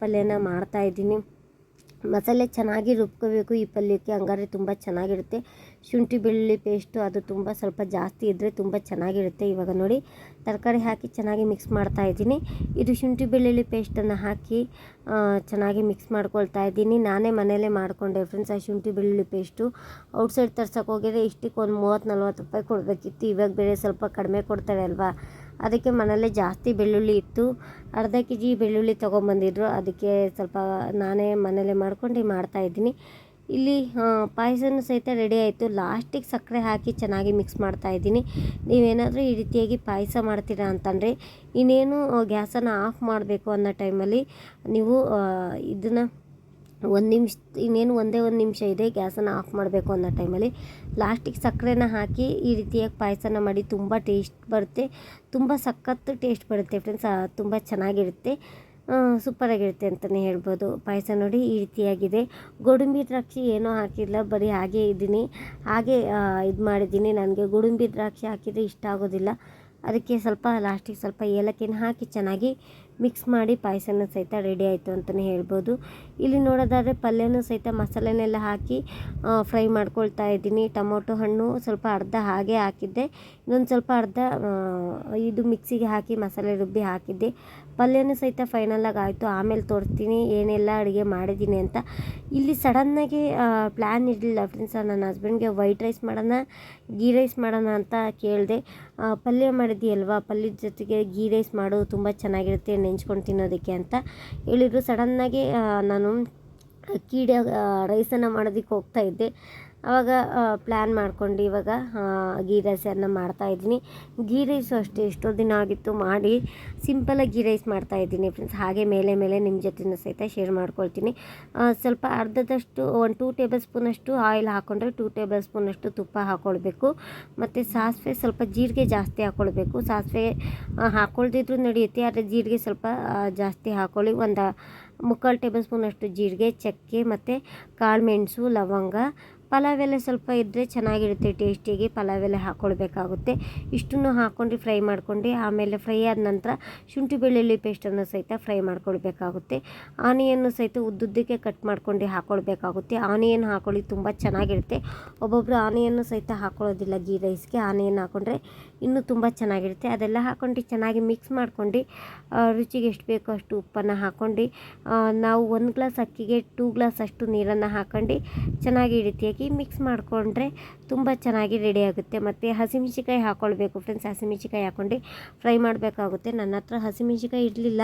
ಪಲ್ಯನ ಮಾಡ್ತಾಯಿದ್ದೀನಿ ಮಸಾಲೆ ಚೆನ್ನಾಗಿ ರುಬ್ಕೋಬೇಕು, ಈ ಪಲ್ಯಕ್ಕೆ ಹಂಗಾದ್ರೆ ತುಂಬ ಚೆನ್ನಾಗಿರುತ್ತೆ. ಶುಂಠಿ, ಬೆಳ್ಳುಳ್ಳಿ ಪೇಸ್ಟು ಅದು ತುಂಬ ಸ್ವಲ್ಪ ಜಾಸ್ತಿ ಇದ್ದರೆ ತುಂಬ ಚೆನ್ನಾಗಿರುತ್ತೆ. ಇವಾಗ ನೋಡಿ, ತರಕಾರಿ ಹಾಕಿ ಚೆನ್ನಾಗಿ ಮಿಕ್ಸ್ ಮಾಡ್ತಾ ಇದ್ದೀನಿ. ಇದು ಶುಂಠಿ, ಬೆಳ್ಳುಳ್ಳಿ ಪೇಸ್ಟನ್ನು ಹಾಕಿ ಚೆನ್ನಾಗಿ ಮಿಕ್ಸ್ ಮಾಡ್ಕೊಳ್ತಾ ಇದ್ದೀನಿ. ನಾನೇ ಮನೆಯಲ್ಲೇ ಮಾಡಿಕೊಂಡೆ ಫ್ರೆಂಡ್ಸ್ ಆ ಶುಂಠಿ, ಬೆಳ್ಳುಳ್ಳಿ ಪೇಸ್ಟು ಔಟ್ಸೈಡ್ ತರ್ಸೋಕೆ ಹೋಗಿದ್ರೆ ಇಷ್ಟಕ್ಕೆ ಒಂದು ಮೂವತ್ತು ನಲ್ವತ್ತು ರೂಪಾಯಿ ಕೊಡಬೇಕಿತ್ತು. ಇವಾಗ ಬೇರೆ ಸ್ವಲ್ಪ ಕಡಿಮೆ ಕೊಡ್ತಾರೆ ಅಲ್ವಾ? ಅದಕ್ಕೆ ಮನೆಯಲ್ಲೇ ಜಾಸ್ತಿ ಬೆಳ್ಳುಳ್ಳಿ ಇತ್ತು. ಅರ್ಧ ಕೆ ಜಿ ಬೆಳ್ಳುಳ್ಳಿ ತೊಗೊಂಬಂದಿದ್ರು. ಅದಕ್ಕೆ ಸ್ವಲ್ಪ ನಾನೇ ಮನೇಲೆ ಮಾಡ್ಕೊಂಡು ಮಾಡ್ತಾಯಿದ್ದೀನಿ ಇಲ್ಲಿ ಪಾಯಸನೂ ಸಹಿತ ರೆಡಿ ಆಯಿತು. ಲಾಸ್ಟಿಗೆ ಸಕ್ಕರೆ ಹಾಕಿ ಚೆನ್ನಾಗಿ ಮಿಕ್ಸ್ ಮಾಡ್ತಾ ಇದ್ದೀನಿ. ನೀವೇನಾದರೂ ಈ ರೀತಿಯಾಗಿ ಪಾಯಸ ಮಾಡ್ತೀರಾ ಅಂತಂದರೆ, ಇನ್ನೇನು ಗ್ಯಾಸನ್ನು ಆಫ್ ಮಾಡಬೇಕು ಅನ್ನೋ ಟೈಮಲ್ಲಿ ನೀವು ಇದನ್ನು ಒಂದು ನಿಮಿಷ, ಇನ್ನೇನು ಒಂದೇ ಒಂದು ನಿಮಿಷ ಇದೆ, ಗ್ಯಾಸನ್ನು ಆಫ್ ಮಾಡಬೇಕು ಅನ್ನೋ ಟೈಮಲ್ಲಿ. ಲಾಸ್ಟಿಗೆ ಸಕ್ಕರೆನ ಹಾಕಿ ಈ ರೀತಿಯಾಗಿ ಪಾಯಸನ ಮಾಡಿ ತುಂಬ ಟೇಸ್ಟ್ ಬರುತ್ತೆ. ತುಂಬ ಸಖತ್ತು ಟೇಸ್ಟ್ ಬರುತ್ತೆ ಫ್ರೆಂಡ್ಸ್ ತುಂಬ ಚೆನ್ನಾಗಿರುತ್ತೆ. ಸೂಪರಾಗಿರುತ್ತೆ ಅಂತಲೇ ಹೇಳ್ಬೋದು. ಪಾಯಸ ನೋಡಿ ಈ ರೀತಿಯಾಗಿದೆ. ಗೋಡಂಬಿ ದ್ರಾಕ್ಷಿ ಏನೂ ಹಾಕಿಲ್ಲ, ಬರೀ ಹಾಗೆ ಇದ್ದೀನಿ. ಹಾಗೆ ಇದು ಮಾಡಿದ್ದೀನಿ. ನನಗೆ ಗೋಡಂಬಿ ದ್ರಾಕ್ಷಿ ಹಾಕಿದರೆ ಇಷ್ಟ ಆಗೋದಿಲ್ಲ. ಅದಕ್ಕೆ ಸ್ವಲ್ಪ ಲಾಸ್ಟಿಗೆ ಸ್ವಲ್ಪ ಏಲಕ್ಕಿನ ಹಾಕಿ ಚೆನ್ನಾಗಿ ಮಿಕ್ಸ್ ಮಾಡಿ ಪಾಯಸನೂ ಸಹಿತ ರೆಡಿ ಆಯಿತು ಅಂತಲೇ ಹೇಳ್ಬೋದು. ಇಲ್ಲಿ ನೋಡೋದಾದರೆ ಪಲ್ಯನೂ ಸಹಿತ ಮಸಾಲೆನೆಲ್ಲ ಹಾಕಿ ಫ್ರೈ ಮಾಡ್ಕೊಳ್ತಾ ಇದ್ದೀನಿ. ಟೊಮೊಟೊ ಹಣ್ಣು ಸ್ವಲ್ಪ ಅರ್ಧ ಹಾಗೆ ಹಾಕಿದ್ದೆ. ಇನ್ನೊಂದು ಸ್ವಲ್ಪ ಅರ್ಧ ಇದು ಮಿಕ್ಸಿಗೆ ಹಾಕಿ ಮಸಾಲೆ ರುಬ್ಬಿ ಹಾಕಿದ್ದೆ. ಪಲ್ಯನೂ ಸಹಿತ ಫೈನಲಾಗಿ ಆಯಿತು. ಆಮೇಲೆ ತೋರಿಸ್ತೀನಿ, ಏನೆಲ್ಲ ಅಡುಗೆ ಮಾಡಿದ್ದೀನಿ ಅಂತ. ಇಲ್ಲಿ ಸಡನ್ನಾಗಿ ಪ್ಲ್ಯಾನ್ ಇರಲಿಲ್ಲ. ಫ್ರೆಂಡ್ಸ್ ನನ್ನ ಹಸ್ಬೆಂಡ್ಗೆ ವೈಟ್ ರೈಸ್ ಮಾಡೋಣ ಗೀ ರೈಸ್ ಮಾಡೋಣ ಅಂತ ಕೇಳಿದೆ. ಪಲ್ಯ ಮಾಡಿದ್ದೀಯಲ್ವಾ? ಪಲ್ಯದ ಜೊತೆಗೆ ಗೀ ರೈಸ್ ಮಾಡು, ತುಂಬ ಚೆನ್ನಾಗಿರುತ್ತೆ, ನೆಂಚ್ಕೊಂಡು ತಿನ್ನೋದಕ್ಕೆ ಅಂತ ಹೇಳಿದ್ರು. ಸಡನ್ನಾಗಿ ನಾನು ಅಕ್ಕಿ ರೈಸನ್ನು ಮಾಡೋದಕ್ಕೆ ಹೋಗ್ತಾ ಇದ್ದೆ. ಆವಾಗ ಪ್ಲ್ಯಾನ್ ಮಾಡ್ಕೊಂಡು ಇವಾಗ ಗೀ ರೈಸನ್ನು ಮಾಡ್ತಾಯಿದ್ದೀನಿ ಗೀ ರೈಸು ಅಷ್ಟೇ, ಎಷ್ಟೋ ದಿನ ಆಗಿತ್ತು ಮಾಡಿ ಸಿಂಪಲಾಗಿ ಗೀ ರೈಸ್ ಮಾಡ್ತಾಯಿದ್ದೀನಿ ಫ್ರೆಂಡ್ಸ್ ಹಾಗೆ ಮೇಲೆ ಮೇಲೆ ನಿಮ್ಮ ಜೊತೆನೂ ಸಹಿತ ಶೇರ್ ಮಾಡ್ಕೊಳ್ತೀನಿ. ಸ್ವಲ್ಪ ಅರ್ಧದಷ್ಟು, ಒಂದು ಟೂ ಟೇಬಲ್ ಸ್ಪೂನಷ್ಟು ಆಯಿಲ್ ಹಾಕ್ಕೊಂಡ್ರೆ ಟೂ ಟೇಬಲ್ ಸ್ಪೂನಷ್ಟು ತುಪ್ಪ ಹಾಕ್ಕೊಳ್ಬೇಕು ಮತ್ತು ಸಾಸಿವೆ ಸ್ವಲ್ಪ ಜೀರಿಗೆ ಜಾಸ್ತಿ ಹಾಕ್ಕೊಳ್ಬೇಕು ಸಾಸಿವೆ ಹಾಕ್ಕೊಳ್ದಿದ್ರು ನಡೆಯುತ್ತೆ, ಆದರೆ ಜೀರಿಗೆ ಸ್ವಲ್ಪ ಜಾಸ್ತಿ ಹಾಕ್ಕೊಳ್ಳಿ ಒಂದು ಮುಕ್ಕಾಲು ಟೇಬಲ್ ಸ್ಪೂನಷ್ಟು ಜೀರಿಗೆ, ಚಕ್ಕೆ, ಮತ್ತು ಕಾಳು ಮೆಣಸು, ಲವಂಗ ಪಲಾವ್ ಎಲೆ ಸ್ವಲ್ಪ ಇದ್ದರೆ ಚೆನ್ನಾಗಿರುತ್ತೆ ಟೇಸ್ಟಿಗೆ ಪಲಾವ್ ಎಲೆ ಹಾಕ್ಕೊಳ್ಬೇಕಾಗುತ್ತೆ ಇಷ್ಟನ್ನು ಹಾಕ್ಕೊಂಡು ಫ್ರೈ ಮಾಡ್ಕೊಂಡು ಆಮೇಲೆ ಫ್ರೈ ಆದ ನಂತರ ಶುಂಠಿ ಬೆಳ್ಳುಳ್ಳಿ ಪೇಸ್ಟನ್ನು ಸಹಿತ ಫ್ರೈ ಮಾಡ್ಕೊಳ್ಬೇಕಾಗುತ್ತೆ. ಆನಿಯನ್ನು ಸಹಿತ ಉದ್ದುದ್ದಕ್ಕೆ ಕಟ್ ಮಾಡ್ಕೊಂಡು ಹಾಕ್ಕೊಳ್ಬೇಕಾಗುತ್ತೆ ಆನಿಯನ್ ಹಾಕೊಳ್ಳಿ ತುಂಬ ಚೆನ್ನಾಗಿರುತ್ತೆ. ಒಬ್ಬೊಬ್ಬರು ಆನಿಯನ್ನು ಸಹಿತ ಹಾಕ್ಕೊಳ್ಳೋದಿಲ್ಲ ಗೀ. ರೈಸ್ಗೆ ಆನಿಯನ್ ಹಾಕ್ಕೊಂಡ್ರೆ ಇನ್ನೂ ತುಂಬ ಚೆನ್ನಾಗಿರುತ್ತೆ. ಅದೆಲ್ಲ ಹಾಕ್ಕೊಂಡು ಚೆನ್ನಾಗಿ ಮಿಕ್ಸ್ ಮಾಡ್ಕೊಂಡು ರುಚಿಗೆ ಎಷ್ಟು ಬೇಕೋ ಅಷ್ಟು ಉಪ್ಪನ್ನು ಹಾಕ್ಕೊಂಡು ನಾವು ಒಂದು ಗ್ಲಾಸ್ ಅಕ್ಕಿಗೆ ಟೂ ಗ್ಲಾಸ್ ಅಷ್ಟು ನೀರನ್ನು ಹಾಕ್ಕೊಂಡು ಚೆನ್ನಾಗಿ ಈ ರೀತಿಯಾಗಿ ಮಿಕ್ಸ್ ಮಾಡಿಕೊಂಡ್ರೆ ತುಂಬ ಚೆನ್ನಾಗಿ ರೆಡಿ ಆಗುತ್ತೆ. ಮತ್ತು ಹಸಿಮೆಣ್ಸಿಕಾಯಿ ಹಾಕ್ಕೊಳ್ಬೇಕು ಫ್ರೆಂಡ್ಸ್ ಹಸಿಮೆಣ್ಸಿಕಾಯಿ ಹಾಕ್ಕೊಂಡು ಫ್ರೈ ಮಾಡಬೇಕಾಗುತ್ತೆ. ನನ್ನ ಹತ್ರ ಹಸಿಮೆಣ್ಸಿಕಾಯಿ ಇರಲಿಲ್ಲ.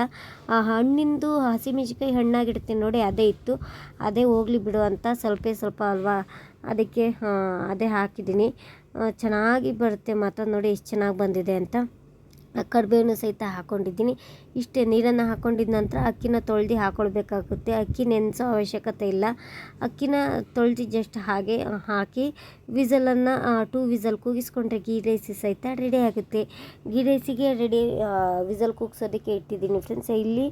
ಆ ಹಣ್ಣಿಂದು ಹಸಿಮೆಣ್ಸಿಕಾಯಿ ಹಣ್ಣಾಗಿಡ್ತೀನಿ ನೋಡಿ, ಅದೇ ಇತ್ತು. ಅದೇ ಹೋಗಲಿ ಬಿಡು ಅಂತ ಸ್ವಲ್ಪ ಸ್ವಲ್ಪ ಅಲ್ವಾ, ಅದಕ್ಕೆ ಅದೇ ಹಾಕಿದ್ದೀನಿ. ಚೆನ್ನಾಗಿ ಬರುತ್ತೆ ಮಾತ್ರ ನೋಡಿ, ಎಷ್ಟು ಚೆನ್ನಾಗಿ ಬಂದಿದೆ ಅಂತ. ಕರಿಬೇವನ್ನು ಸಹಿತ ಹಾಕ್ಕೊಂಡಿದ್ದೀನಿ ಇಷ್ಟೇ ನೀರನ್ನು ಹಾಕ್ಕೊಂಡಿದ್ದ ನಂತರ ಅಕ್ಕಿನ ತೊಳೆದು ಹಾಕ್ಕೊಳ್ಬೇಕಾಗುತ್ತೆ ಅಕ್ಕಿ ನೆನೆಸೋ ಅವಶ್ಯಕತೆ ಇಲ್ಲ. ಅಕ್ಕಿನ ತೊಳೆದು ಜಸ್ಟ್ ಹಾಗೆ ಹಾಕಿ ವಿಸಲನ್ನು ಟೂ ವಿಸಲ್ ಕೂಗಿಸ್ಕೊಂಡ್ರೆ ಗೀ ರೈಸಿ ಸಹಿತ ರೆಡಿ ಆಗುತ್ತೆ. ಗೀ ರೈಸಿಗೆ ರೆಡಿ ವಿಸಲ್ ಕೂಗ್ಸೋದಕ್ಕೆ ಇಟ್ಟಿದ್ದೀನಿ ಫ್ರೆಂಡ್ಸ್ ಇಲ್ಲಿ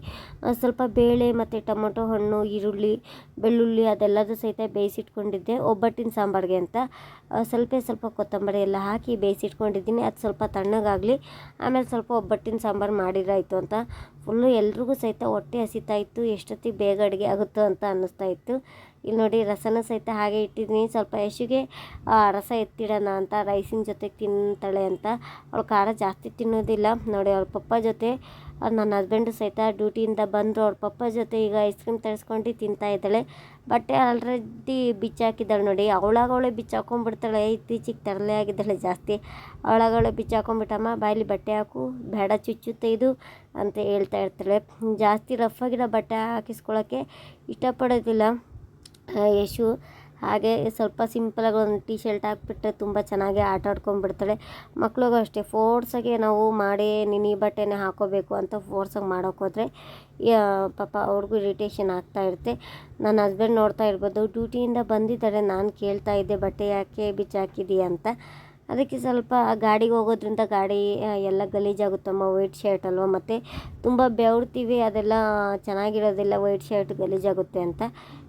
ಸ್ವಲ್ಪ ಬೇಳೆ ಮತ್ತು ಟೊಮೊಟೊ, ಹಣ್ಣು, ಈರುಳ್ಳಿ, ಬೆಳ್ಳುಳ್ಳಿ ಅದೆಲ್ಲದೂ ಸಹಿತ ಬೇಯಿಸಿಟ್ಕೊಂಡಿದ್ದೆ. ಒಬ್ಬಟ್ಟಿನ ಸಾಂಬಾರಿಗೆ ಅಂತ ಸ್ವಲ್ಪ ಸ್ವಲ್ಪ ಕೊತ್ತಂಬರಿ ಎಲ್ಲ ಹಾಕಿ ಬೇಯಿಸಿಟ್ಕೊಂಡಿದ್ದೀನಿ. ಅದು ಸ್ವಲ್ಪ ತಣ್ಣಗಾಗಲಿ, ಆಮೇಲೆ ಸ್ವಲ್ಪ ಒಬ್ಬಟ್ಟಿನ ಸಾಂಬಾರು ಮಾಡಿರಾಯಿತು ಅಂತ ಫುಲ್ಲು ಎಲ್ರಿಗೂ ಸಹಿತ ಹೊಟ್ಟೆ ಹಸಿತಾ ಇತ್ತು, ಎಷ್ಟೊತ್ತಿಗೆ ಬೇಗ ಅಡುಗೆ ಆಗುತ್ತೋ ಅಂತ ಅನ್ನಿಸ್ತಾ ಇತ್ತು. ಇಲ್ಲಿ ನೋಡಿ ರಸನ ಸಹಿತ ಹಾಗೆ ಇಟ್ಟಿದ್ದೀನಿ. ಸ್ವಲ್ಪ ಯಶಿಗೆ ರಸ ಎತ್ತಿಡೋಣ ಅಂತ, ರೈಸಿನ ಜೊತೆ ತಿಂತಾಳೆ ಅಂತ. ಅವಳು ಖಾರ ಜಾಸ್ತಿ ತಿನ್ನೋದಿಲ್ಲ. ನೋಡಿ ಅವ್ಳ ಪಪ್ಪ ಜೊತೆ ಆ, ನನ್ನ ಹಸ್ಬೆಂಡು ಸಹಿತ ಡ್ಯೂಟಿಯಿಂದ ಬಂದರು. ಅವ್ರ ಪಪ್ಪ ಜೊತೆ ಈಗ ಐಸ್ ಕ್ರೀಮ್ ತರಿಸ್ಕೊಂಡು ತಿಂತಾ ಇದ್ದಾಳೆ. ಬಟ್ಟೆ ಆಲ್ರೆಡಿ ಬಿಚ್ಚಾಕಿದ್ದಾಳೆ ನೋಡಿ. ಅವಳಾಗವಳೆ ಬಿಚ್ಚಾಕೊಂಡ್ಬಿಡ್ತಾಳೆ. ಇತ್ತೀಚಿಗೆ ತರಲೆ ಆಗಿದ್ದಾಳೆ ಜಾಸ್ತಿ. ಅವಳಾಗವಳೆ ಬಿಚ್ಚಾಕೊಂಡ್ಬಿಟ್ಟಮ್ಮ ಬಾಯಲ್ಲಿ ಬಟ್ಟೆ ಹಾಕು ಬೇಡ ಚುಚ್ಚುತ್ತೆ ಇದು ಅಂತ ಹೇಳ್ತಾ ಇರ್ತಾಳೆ. ಜಾಸ್ತಿ ರಫ್ ಆಗಿರೋ ಬಟ್ಟೆ ಹಾಕಿಸ್ಕೊಳ್ಳೋಕ್ಕೆ ಇಷ್ಟಪಡೋದಿಲ್ಲ. ಯಶು ಹಾಗೆ ಸ್ವಲ್ಪ ಸಿಂಪಲಾಗಿ ಒಂದು ಟೀ ಶರ್ಟ್ ಹಾಕ್ಬಿಟ್ರೆ ತುಂಬ ಚೆನ್ನಾಗಿ ಆಟ ಆಡ್ಕೊಂಡ್ಬಿಡ್ತಾಳೆ. ಮಕ್ಳಿಗೂ ಅಷ್ಟೇ ಫೋರ್ಸಾಗೆ ನಾವು ಮಾಡಿ ನೀನು ಈ ಬಟ್ಟೆನೇ ಹಾಕೋಬೇಕು ಅಂತ ಫೋರ್ಸಾಗಿ ಮಾಡೋಕ್ಕೋದ್ರೆ ಪಾಪ ಅವ್ರಿಗೂ ಇರಿಟೇಷನ್ ಆಗ್ತಾ ಇರುತ್ತೆ. ನನ್ನ ಹಸ್ಬೆಂಡ್ ನೋಡ್ತಾ ಇರ್ಬೋದು ಡ್ಯೂಟಿಯಿಂದ ಬಂದಿದ್ದಾರೆ ನಾನು ಕೇಳ್ತಾ ಇದ್ದೆ, ಬಟ್ಟೆ ಯಾಕೆ ಬಿಚ್ಚಾಕಿದೀಯ ಅಂತ. ಅದಕ್ಕೆ ಸ್ವಲ್ಪ ಗಾಡಿಗೆ ಹೋಗೋದ್ರಿಂದ ಗಾಡಿ ಎಲ್ಲ ಗಲೀಜಾಗುತ್ತಮ್ಮ ವೈಟ್ ಶರ್ಟ್ ಅಲ್ವ? ಮತ್ತು ತುಂಬ ಬೆವರ್ತೀವಿ, ಅದೆಲ್ಲ ಚೆನ್ನಾಗಿರೋದಿಲ್ಲ, ವೈಟ್ ಶರ್ಟ್ ಗಲೀಜಾಗುತ್ತೆ ಅಂತ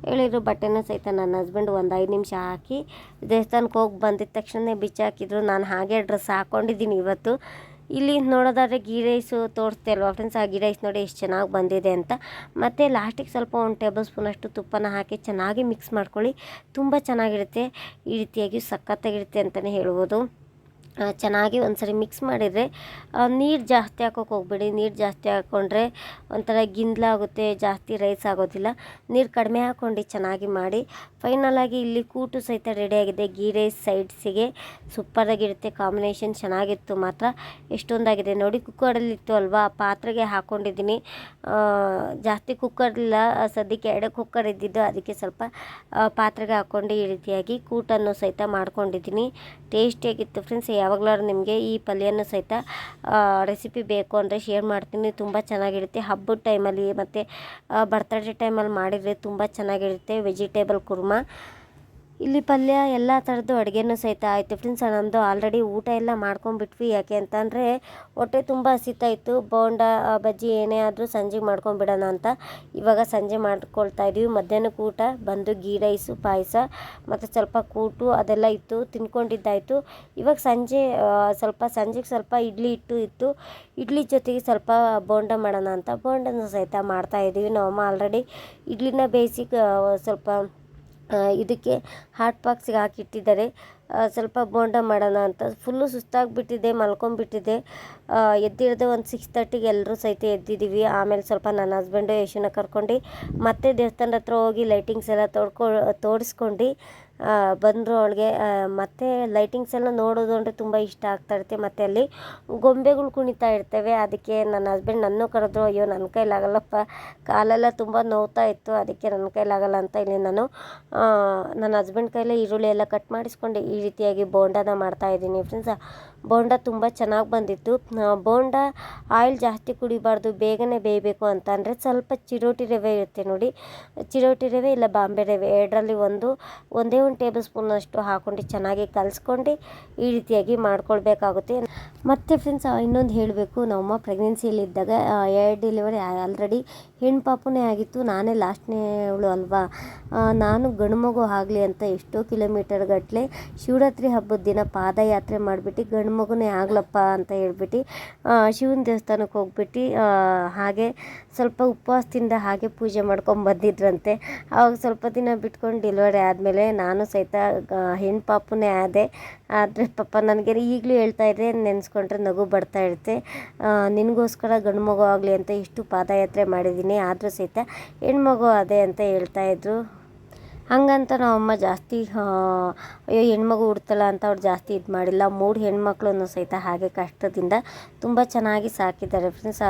ಹೇಳಿದ್ರು. ಬಟ್ಟೆನೂ ಸಹಿತ ನನ್ನ ಹಸ್ಬೆಂಡ್ ಒಂದು ಐದು ನಿಮಿಷ ಹಾಕಿ ದೇವಸ್ಥಾನಕ್ಕೆ ಹೋಗಿ ಬಂದಿದ್ದ ತಕ್ಷಣ ಬಿಚ್ಚಾಕಿದ್ರು. ನಾನು ಹಾಗೆ ಡ್ರೆಸ್ ಹಾಕ್ಕೊಂಡಿದ್ದೀನಿ ಇವತ್ತು. ಇಲ್ಲಿ ನೋಡೋದಾದ್ರೆ ಗೀ ರೈಸು ತೋರಿಸ್ತೇ ಅಲ್ವಾ ಫ್ರೆಂಡ್ಸ್ ಆ ಗೀ ರೈಸ್ ನೋಡಿ ಎಷ್ಟು ಚೆನ್ನಾಗಿ ಬಂದಿದೆ ಅಂತ. ಮತ್ತು ಲಾಸ್ಟಿಗೆ ಸ್ವಲ್ಪ ಒಂದು ಟೇಬಲ್ ಸ್ಪೂನಷ್ಟು ತುಪ್ಪನ ಹಾಕಿ ಚೆನ್ನಾಗಿ ಮಿಕ್ಸ್ ಮಾಡ್ಕೊಳ್ಳಿ. ತುಂಬ ಚೆನ್ನಾಗಿರುತ್ತೆ. ಈ ರೀತಿಯಾಗಿ ಸಖತ್ತಾಗಿರುತ್ತೆ ಅಂತಲೇ ಹೇಳ್ಬೋದು. ಚೆನ್ನಾಗಿ ಒಂದ್ಸರಿ ಮಿಕ್ಸ್ ಮಾಡಿದರೆ ನೀರು ಜಾಸ್ತಿ ಹಾಕೋಕೆ ಹೋಗ್ಬೇಡಿ. ನೀರು ಜಾಸ್ತಿ ಹಾಕ್ಕೊಂಡ್ರೆ ಒಂಥರ ಗಿಂದ್ಲಾಗುತ್ತೆ ಜಾಸ್ತಿ ರೈಸ್ ಆಗೋದಿಲ್ಲ. ನೀರು ಕಡಿಮೆ ಹಾಕ್ಕೊಂಡು ಚೆನ್ನಾಗಿ ಮಾಡಿ. ಫೈನಲಾಗಿ ಇಲ್ಲಿ ಕೂಟು ಸಹಿತ ರೆಡಿಯಾಗಿದೆ ಗೀ ರೈಸ್ ಸೈಡ್ಸಿಗೆ ಸೂಪರಾಗಿರುತ್ತೆ ಕಾಂಬಿನೇಷನ್ ಚೆನ್ನಾಗಿತ್ತು ಮಾತ್ರ. ಎಷ್ಟೊಂದಾಗಿದೆ. ನೋಡಿ ಕುಕ್ಕರಲ್ಲಿತ್ತು ಅಲ್ವಾ? ಪಾತ್ರೆಗೆ ಹಾಕ್ಕೊಂಡಿದ್ದೀನಿ ಜಾಸ್ತಿ ಕುಕ್ಕರ್ ಇಲ್ಲ. ಸದ್ಯಕ್ಕೆ ಎರಡು ಕುಕ್ಕರ್ ಇದ್ದಿದ್ದು. ಅದಕ್ಕೆ ಸ್ವಲ್ಪ ಪಾತ್ರೆಗೆ ಹಾಕ್ಕೊಂಡು ಈ ರೀತಿಯಾಗಿ ಕೂಟನ್ನು ಸಹಿತ ಮಾಡ್ಕೊಂಡಿದ್ದೀನಿ. ಟೇಸ್ಟಿಯಾಗಿತ್ತು ಫ್ರೆಂಡ್ಸ್ ಯಾವಾಗಲಾದ್ರು ನಿಮಗೆ ಈ ಪಲ್ಯನ ಸಹಿತ ರೆಸಿಪಿ ಬೇಕು ಅಂದರೆ ಶೇರ್ ಮಾಡ್ತೀನಿ. ತುಂಬ ಚೆನ್ನಾಗಿರುತ್ತೆ. ಹಬ್ಬದ ಟೈಮಲ್ಲಿ ಮತ್ತು ಬರ್ತಡೇ ಟೈಮಲ್ಲಿ ಮಾಡಿದರೆ ತುಂಬ ಚೆನ್ನಾಗಿರುತ್ತೆ. ವೆಜಿಟೇಬಲ್ ಕುರ್ಮಾ. ಇಲ್ಲಿ ಪಲ್ಯ ಎಲ್ಲ ಥರದ್ದು ಅಡುಗೆನೂ ಸಹಿತ ಆಯಿತು ಫ್ರೆಂಡ್ಸ್ ನಮ್ಮದು ಆಲ್ರೆಡಿ ಊಟ ಎಲ್ಲ ಮಾಡ್ಕೊಂಡ್ಬಿಟ್ವಿ. ಯಾಕೆ ಅಂತಂದರೆ ಹೊಟ್ಟೆ ತುಂಬ ಹಸಿತಾಯಿತ್ತು ಬೋಂಡ ಬಜ್ಜಿ ಏನೇ ಆದರೂ ಸಂಜೆಗೆ ಮಾಡ್ಕೊಂಡ್ಬಿಡೋಣ ಅಂತ ಇವಾಗ ಸಂಜೆ ಮಾಡ್ಕೊಳ್ತಾ ಇದೀವಿ. ಮಧ್ಯಾಹ್ನಕ್ಕೆ ಊಟ ಬಂದು ಗೀ ರೈಸು, ಪಾಯಸ, ಮತ್ತು ಸ್ವಲ್ಪ ಕೂಟು ಅದೆಲ್ಲ ಇತ್ತು. ತಿನ್ಕೊಂಡಿದ್ದಾಯಿತು. ಇವಾಗ ಸಂಜೆ ಸ್ವಲ್ಪ ಸಂಜೆಗೆ ಸ್ವಲ್ಪ ಇಡ್ಲಿ ಇಟ್ಟು ಇತ್ತು. ಇಡ್ಲಿ ಜೊತೆಗೆ ಸ್ವಲ್ಪ ಬೋಂಡ ಮಾಡೋಣ ಅಂತ ಬೋಂಡನ ಸಹಿತ ಮಾಡ್ತಾ ಇದ್ದೀವಿ. ನಮ್ಮಮ್ಮ ಆಲ್ರೆಡಿ ಇಡ್ಲಿನ ಬೇಯಿಸಿ ಸ್ವಲ್ಪ ಇದಕ್ಕೆ ಹಾಟ್ ಬಾಕ್ಸಿಗೆ ಹಾಕಿಟ್ಟಿದ್ದಾರೆ. ಸ್ವಲ್ಪ ಬೋಂಡ ಮಾಡೋಣ ಅಂತ. ಫುಲ್ಲು ಸುಸ್ತಾಗಿಬಿಟ್ಟಿದೆ, ಮಲ್ಕೊಂಡ್ಬಿಟ್ಟಿದೆ. ಎದ್ದಿರದೆ ಒಂದು ಸಿಕ್ಸ್ ತರ್ಟಿಗೆ ಎಲ್ಲರೂ ಸಹಿತ ಎದ್ದಿದ್ದೀವಿ ಆಮೇಲೆ ಸ್ವಲ್ಪ ನನ್ನ ಹಸ್ಬೆಂಡು ಯಶುನ ಕರ್ಕೊಂಡು ಮತ್ತೆ ದೇವಸ್ಥಾನದ ಹತ್ರ ಹೋಗಿ ಲೈಟಿಂಗ್ಸ್ ಎಲ್ಲ ತೋಡ್ಕೊ, ತೋಡಿಸ್ಕೊಂಡು ಬಂದರು ಅವಳಿಗೆ ಮತ್ತು ಲೈಟಿಂಗ್ಸ್ ಎಲ್ಲ ನೋಡೋದು ಅಂದರೆ ತುಂಬ ಇಷ್ಟ ಆಗ್ತಾ ಇರುತ್ತೆ. ಮತ್ತು ಅಲ್ಲಿ ಗೊಂಬೆಗಳು ಕುಣಿತಾ ಇರ್ತವೆ. ಅದಕ್ಕೆ ನನ್ನ ಹಸ್ಬೆಂಡ್ ನನ್ನೂ ಕರೆದ್ರು, ಅಯ್ಯೋ ನನ್ನ ಕೈಲಾಗಲ್ಲಪ್ಪ ಕಾಲೆಲ್ಲ ತುಂಬ ನೋವ್ತಾ ಇತ್ತು. ಅದಕ್ಕೆ ನನ್ನ ಕೈಲಾಗಲ್ಲ ಅಂತ ಇಲ್ಲಿ ನಾನು ನನ್ನ ಹಸ್ಬೆಂಡ್ ಕೈಲೇ ಈರುಳ್ಳಿ ಎಲ್ಲ ಕಟ್ ಮಾಡಿಸ್ಕೊಂಡು. ಈ ರೀತಿಯಾಗಿ ಬೋಂಡನ ಮಾಡ್ತಾ ಇದ್ದೀನಿ ಫ್ರೆಂಡ್ಸ್ ಬೋಂಡ ತುಂಬ ಚೆನ್ನಾಗಿ ಬಂದಿತ್ತು. ಬೋಂಡ ಆಯಿಲ್ ಜಾಸ್ತಿ ಕುಡಿಬಾರ್ದು, ಬೇಗನೆ ಬೇಯಬೇಕು ಅಂತ ಅಂದರೆ ಸ್ವಲ್ಪ ಚಿರೋಟಿ ರವೆ ಇರುತ್ತೆ ನೋಡಿ. ಚಿರೋಟಿ ರವೆ ಇಲ್ಲ ಬಾಂಬೆ ರವೆ ಎರಡರಲ್ಲಿ ಒಂದು, ಒಂದೇ ಒಂದು ಟೇಬಲ್ ಸ್ಪೂನಷ್ಟು ಹಾಕ್ಕೊಂಡು ಚೆನ್ನಾಗಿ ಕಲಿಸ್ಕೊಂಡು ಈ ರೀತಿಯಾಗಿ ಮಾಡ್ಕೊಳ್ಬೇಕಾಗುತ್ತೆ. ಮತ್ತು ಫ್ರೆಂಡ್ಸ್ ಇನ್ನೊಂದು ಹೇಳಬೇಕು. ನಮ್ಮಮ್ಮ ಪ್ರೆಗ್ನೆನ್ಸಿಯಲ್ಲಿದ್ದಾಗ ಎರಡು ಡೆಲಿವರಿ ಆಲ್ರೆಡಿ ಹೆಣ್ಣು ಪಾಪುನೇ ಆಗಿತ್ತು. ನಾನೇ ಲಾಸ್ಟ್ನೇ ಅವಳು ಅಲ್ವಾ? ನಾನು ಗಂಡು ಆಗಲಿ ಅಂತ ಎಷ್ಟೋ ಕಿಲೋಮೀಟರ್ ಗಟ್ಟಲೆ ಶಿವರಾತ್ರಿ ಹಬ್ಬದ ದಿನ ಪಾದಯಾತ್ರೆ ಮಾಡಿಬಿಟ್ಟು ಗಂಡು ಮಗುನೇ ಆಗ್ಲಪ್ಪ ಅಂತ ಹೇಳ್ಬಿಟ್ಟು ಶಿವನ ದೇವಸ್ಥಾನಕ್ಕೆ ಹೋಗ್ಬಿಟ್ಟು ಹಾಗೆ ಸ್ವಲ್ಪ ಉಪವಾಸದಿಂದ ಹಾಗೆ ಪೂಜೆ ಮಾಡ್ಕೊಂಡು ಬಂದಿದ್ರಂತೆ. ಅವಾಗ ಸ್ವಲ್ಪ ದಿನ ಬಿಟ್ಕೊಂಡು ಡೆಲಿವರಿ ಆದಮೇಲೆ ನಾನು ಸಹಿತ ಹೆಣ್ಣು ಪಾಪುನೇ ಆದೆ. ಆದರೆ ಪಾಪ ನನಗೆ ಈಗಲೂ ಹೇಳ್ತಾ ಇದ್ದೆ ನೆನೆಸ್ಕೊಂಡ್ರೆ ನಗು ಬರ್ತಾ ಇರುತ್ತೆ. ನಿನಗೋಸ್ಕರ ಗಂಡು ಮಗು ಆಗಲಿ ಅಂತ ಇಷ್ಟು ಪಾದಯಾತ್ರೆ ಮಾಡಿದ್ದೀನಿ. ಆದರೂ ಸಹಿತ ಹೆಣ್ಮಗು ಅದೇ ಅಂತ ಹೇಳ್ತಾ ಇದ್ರು. ಹಂಗಂತ ನಮ್ಮಮ್ಮ ಜಾಸ್ತಿ ಅಯ್ಯೋ, ಹೆಣ್ಮಗು ಹುಡ್ತಲ್ಲ ಅಂತ ಅವ್ರು ಜಾಸ್ತಿ ಇದು ಮಾಡಿಲ್ಲ. ಮೂರು ಹೆಣ್ಮಕ್ಳನ್ನು ಸಹಿತ ಹಾಗೆ ಕಷ್ಟದಿಂದ ತುಂಬ ಚೆನ್ನಾಗಿ ಸಾಕಿದ್ದಾರೆ ಫ್ರೆಂಡ್ಸ್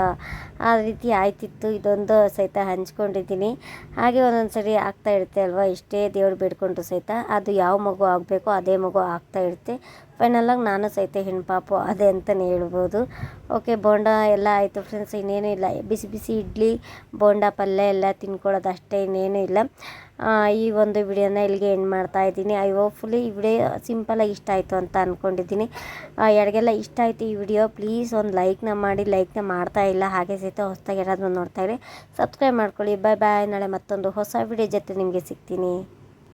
ಆ ರೀತಿ ಆಯ್ತಿತ್ತು. ಇದೊಂದು ಸಹಿತ ಹಂಚ್ಕೊಂಡಿದ್ದೀನಿ. ಹಾಗೆ ಒಂದೊಂದು ಸರಿ ಆಗ್ತಾ ಇರುತ್ತೆ ಅಲ್ವಾ? ಎಷ್ಟೇ ದೇವ್ರು ಬೇಡ್ಕೊಂಡ್ರು ಸಹಿತ. ಅದು ಯಾವ ಮಗು ಆಗಬೇಕೋ ಅದೇ ಮಗು ಆಗ್ತಾ ಇರುತ್ತೆ. ಫೈನಲಾಗಿ ನಾನು ಸಹಿತ ಹೆಣ್ಣು ಅದೇ ಅಂತಲೇ ಹೇಳ್ಬೋದು. ಓಕೆ, ಬೋಂಡ ಎಲ್ಲ ಆಯಿತು ಫ್ರೆಂಡ್ಸ್ ಇನ್ನೇನೂ ಇಲ್ಲ. ಬಿಸಿ ಬಿಸಿ ಇಡ್ಲಿ, ಬೋಂಡ, ಪಲ್ಯ ಎಲ್ಲ ತಿನ್ಕೊಳ್ಳೋದು ಅಷ್ಟೇ ಇನ್ನೇನೂ ಇಲ್ಲ. ಈ ಒಂದು ವಿಡಿಯೋನ ಇಲ್ಲಿಗೆ ಎಂಡ್ ಮಾಡ್ತಾ ಇದ್ದೀನಿ. ಐ ಹೋಪ್ಫುಲಿ ಈ ವಿಡಿಯೋ ಸಿಂಪಲಾಗಿ ಇಷ್ಟ ಆಯಿತು ಅಂತ ಅಂದ್ಕೊಂಡಿದ್ದೀನಿ ಯಾರಿಗೆಲ್ಲ ಇಷ್ಟ ಆಯಿತು ಈ ವಿಡಿಯೋ ಪ್ಲೀಸ್ ಒಂದು ಲೈಕ್ನ ಮಾಡಿ ಲೈಕ್ನ ಮಾಡ್ತಾ ಇಲ್ಲ, ಹಾಗೆ ಸಹಿತ ಹೊಸ್ದಾಗಿ ಯಾರಾದರೂ ನೋಡ್ತಾ ಇದ್ರೆ ಸಬ್ಸ್ಕ್ರೈಬ್ ಮಾಡ್ಕೊಳ್ಳಿ. ಬಾಯ್ ಬಾಯ್ ನಾಳೆ ಮತ್ತೊಂದು ಹೊಸ ವಿಡಿಯೋ ಜೊತೆ ನಿಮಗೆ ಸಿಗ್ತೀನಿ.